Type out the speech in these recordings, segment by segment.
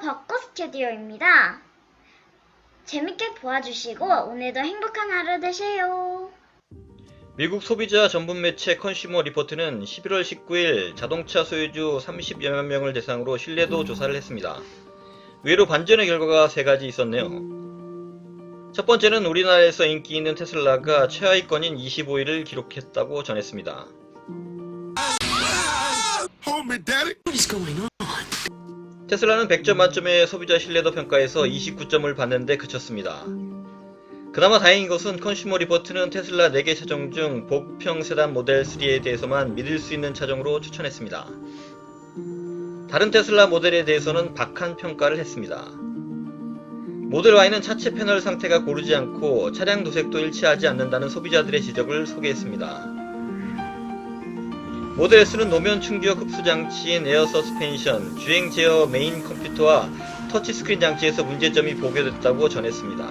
벚꽃 스튜디오입니다. 재밌게 보아주시고 오늘도 행복한 하루 되세요. 미국 소비자 전문 매체 컨슈머 리포트는 11월 19일 자동차 소유주 30여만 명을 대상으로 신뢰도 조사를 했습니다. 의외로 반전의 결과가 세 가지 있었네요. 첫 번째는 우리나라에서 인기 있는 테슬라가 최하위권인 25위를 기록했다고 전했습니다. 테슬라는 100점 만점의 소비자 신뢰도 평가에서 29점을 받는데 그쳤습니다. 그나마 다행인 것은 컨슈머 리포트는 테슬라 4개 차종 중 보급형 세단 모델 3에 대해서만 믿을 수 있는 차종으로 추천했습니다. 다른 테슬라 모델에 대해서는 박한 평가를 했습니다. 모델 Y는 차체 패널 상태가 고르지 않고 차량 도색도 일치하지 않는다는 소비자들의 지적을 소개했습니다. 모델 S는 노면 충격 흡수 장치인 에어 서스펜션, 주행 제어 메인 컴퓨터와 터치스크린 장치에서 문제점이 보고됐다고 전했습니다.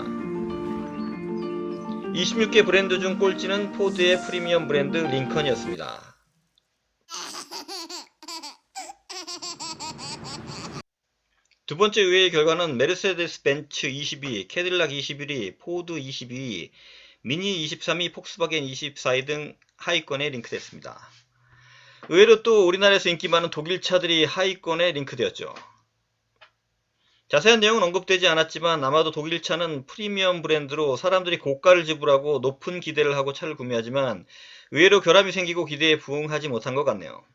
26개 브랜드 중 꼴찌는 포드의 프리미엄 브랜드 링컨이었습니다. 두 번째 의외의 결과는 메르세데스 벤츠 22, 캐딜락 21위, 포드 22위, 미니 23위, 폭스바겐 24위 등 하위권에 링크됐습니다. 의외로 또 우리나라에서 인기 많은 독일 차들이 하위권에 링크되었죠. 자세한 내용은 언급되지 않았지만 아마도 독일 차는 프리미엄 브랜드로 사람들이 고가를 지불하고 높은 기대를 하고 차를 구매하지만 의외로 결함이 생기고 기대에 부응하지 못한 것 같네요.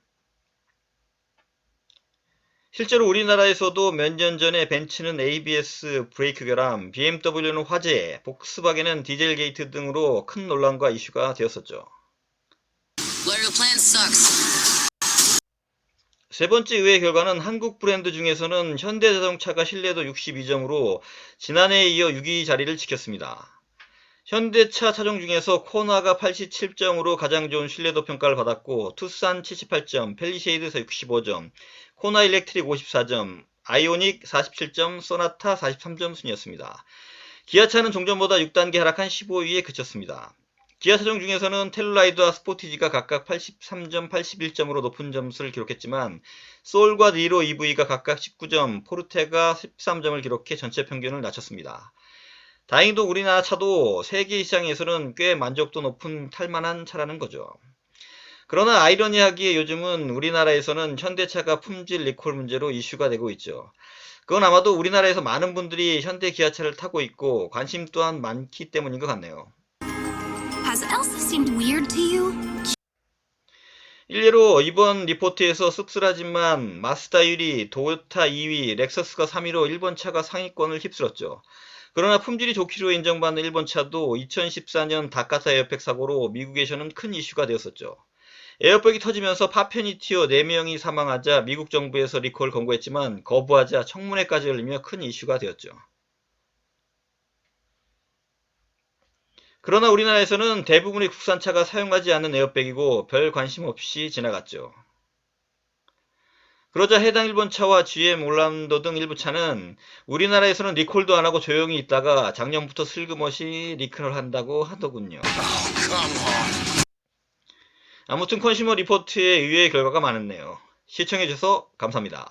실제로 우리나라에서도 몇 년 전에 벤츠는 ABS 브레이크 결함, BMW는 화재, 복스바겐은 디젤 게이트 등으로 큰 논란과 이슈가 되었었죠. 세 번째 의외의 결과는 한국 브랜드 중에서는 현대자동차가 신뢰도 62점으로 지난해에 이어 6위 자리를 지켰습니다. 현대차 차종 중에서 코나가 87점으로 가장 좋은 신뢰도 평가를 받았고 투싼 78점, 펠리쉐이드 65점, 코나 일렉트릭 54점, 아이오닉 47점, 소나타 43점 순이었습니다. 기아차는 종전보다 6단계 하락한 15위에 그쳤습니다. 기아 차종 중에서는 텔라이드와 스포티지가 각각 83점, 81점으로 높은 점수를 기록했지만 소울과 니로 EV가 각각 19점, 포르테가 13점을 기록해 전체 평균을 낮췄습니다. 다행히도 우리나라 차도 세계 시장에서는 꽤 만족도 높은 탈만한 차라는 거죠. 그러나 아이러니하기에 요즘은 우리나라에서는 현대차가 품질 리콜 문제로 이슈가 되고 있죠. 그건 아마도 우리나라에서 많은 분들이 현대 기아차를 타고 있고 관심 또한 많기 때문인 것 같네요. Elsa seemed weird to you? 일례로 이번 리포트에서 씁쓸하지만 마스다 1위, 도요타 2위, 렉서스가 3위로 일본 차가 상위권을 휩쓸었죠. 그러나 품질이 좋기로 인정받는 일본 차도 2014년 다카타 에어백 사고로 미국에서는 큰 이슈가 되었었죠. 에어백이 터지면서 파편이 튀어 4명이 사망하자 미국 정부에서 리콜 권고했지만 거부하자 청문회까지 열리며 큰 이슈가 되었죠. 그러나 우리나라에서는 대부분의 국산차가 사용하지 않는 에어백이고 별 관심 없이 지나갔죠. 그러자 해당 일본 차와 GM 올란도 등 일부 차는 우리나라에서는 리콜도 안 하고 조용히 있다가 작년부터 슬그머시 리콜을 한다고 하더군요. 아무튼 컨슈머 리포트의 의외의 결과가 많았네요. 시청해주셔서 감사합니다.